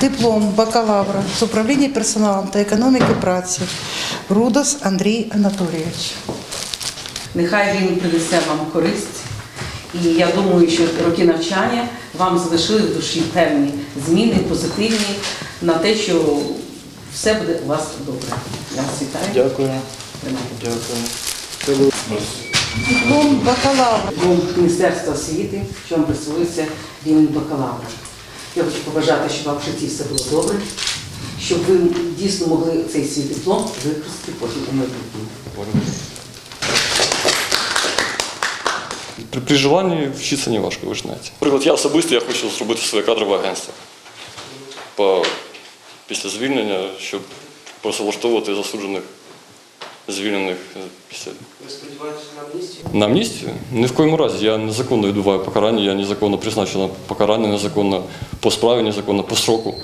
Диплом бакалавра з управління персоналом та економіки праці. Рудос Андрій Анатолійович. Нехай він принесе вам користь. І я думаю, що роки навчання вам залишили в душі певні зміни, позитивні на те, що все буде у вас добре. Я вас вітаю. Дякую. Дякую. Диплом бакалавра. Диплом Міністерства освіти, що вам присвоюється рівень бакалавра. Я хочу побажати, щоб вам в житті все було добре, щоб ви дійсно могли цей свій диплом використати потім у майбутньому. При, при желанні вчитися не важко, ви ж знаєте. Наприклад, я особисто я хочу зробити своє кадрове агентство по, після звільнення, щоб просто влаштовувати засуджених, звільнених е, після. Ви сподіваєтеся на амністію? На амністію? Ні в коєму разі. Я незаконно відбуваю покарання, я незаконно призначена покарання, незаконно по справі, незаконно по сроку.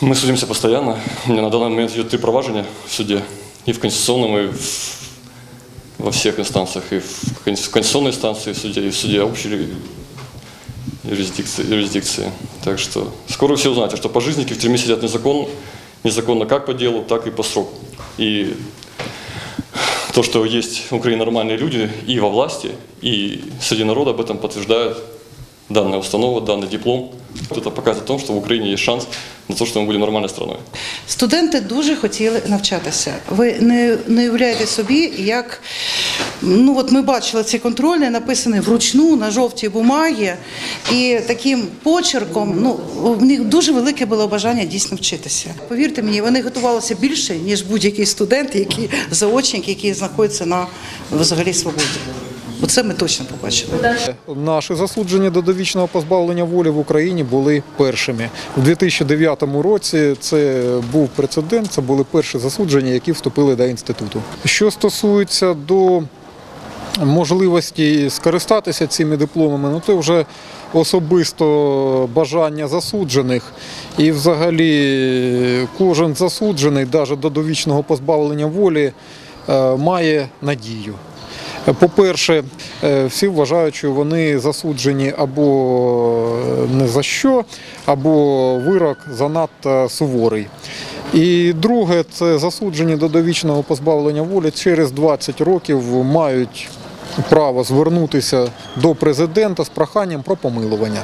Мы судимся постоянно. У меня на данный момент идет три проважения в суде. И в конституционном, и в- во всех инстанциях. И в кон- в конституционной инстанции, в суде, и в суде общей ю- юрисдикции. юрисдикции. Так что скоро все узнаете, что пожизники в тюрьме сидят незаконно. Незаконно как по делу, так и по сроку. И то, что есть в Украине нормальные люди и во власти, и среди народа об этом подтверждает данная установа, данный диплом. Это показывает о том, что в Украине есть шанс на то, что мы будем нормальной страной. Студенти дуже хотіли навчатися. Ви не, не уявляєте собі, як ну от ми бачили ці контрольні, написані вручну на жовтій бумагі, і таким почерком. Ну в них дуже велике було бажання дійсно вчитися. Повірте мені, вони готувалися більше ніж будь-який студент, який заочник, який знаходиться на взагалі свободі. Оце ми точно побачили. Наші засуджені до довічного позбавлення волі в Україні були першими. У 2009 році це був прецедент, це були перші засуджені, які вступили до інституту. Що стосується до можливості скористатися цими дипломами, ну це вже особисто бажання засуджених. І взагалі кожен засуджений, навіть до довічного позбавлення волі, е, має надію. По-перше, е, всі вважають, що вони засуджені або не за що, або вирок занадто суворий. І друге, це засуджені до довічного позбавлення волі через 20 років мають право звернутися до президента з проханням про помилування.